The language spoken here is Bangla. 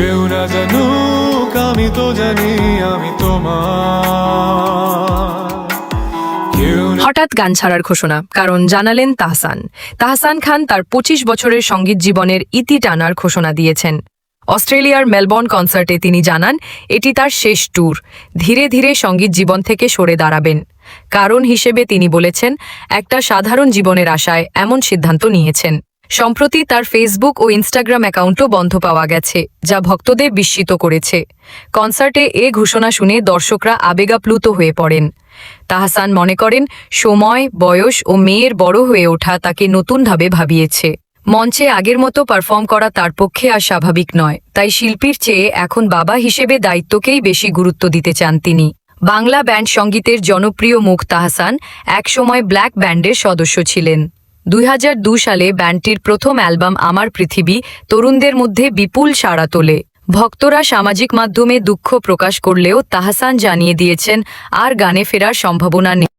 কেউ না জানুক, আমি তো জানি, আমি হঠাৎ গান ছাড়ার ঘোষণা, কারণ জানালেন তাহসান। তাহসান খান তার পঁচিশ বছরের সংগীত জীবনের ইতি টানার ঘোষণা দিয়েছেন। অস্ট্রেলিয়ার মেলবোর্ন কনসার্টে তিনি জানান, এটি তার শেষ ট্যুর। ধীরে ধীরে সংগীত জীবন থেকে সরে দাঁড়াবেন। কারণ হিসেবে তিনি বলেছেন, একটা সাধারণ জীবনের আশায় এমন সিদ্ধান্ত নিয়েছেন। সম্প্রতি তার ফেসবুক ও ইনস্টাগ্রাম অ্যাকাউন্টও বন্ধ পাওয়া গেছে, যা ভক্তদের বিস্মিত করেছে। কনসার্টে এ ঘোষণা শুনে দর্শকরা আবেগাপ্লুত হয়ে পড়েন। তাহাসান মনে করেন, সময়, বয়স ও মেয়ের বড় হয়ে ওঠা তাকে নতুনভাবে ভাবিয়েছে। মঞ্চে আগের মতো পারফর্ম করা তার পক্ষে আর স্বাভাবিক নয়, তাই শিল্পীর চেয়ে এখন বাবা হিসেবে দায়িত্বকেই বেশি গুরুত্ব দিতে চান তিনি। বাংলা ব্যান্ড সঙ্গীতের জনপ্রিয় মুখ তাহসান, একসময় ব্ল্যাক ব্যান্ডের সদস্য ছিলেন। দুই সালে ব্যান্ডটির প্রথম অ্যালবাম আমার পৃথিবী, তরুণদের মধ্যে বিপুল সাড়া তোলে। ভক্তরা সামাজিক মাধ্যমে দুঃখ প্রকাশ করলেও তাহসান জানিয়ে দিয়েছেন, আর গানে ফেরার সম্ভাবনা নেই।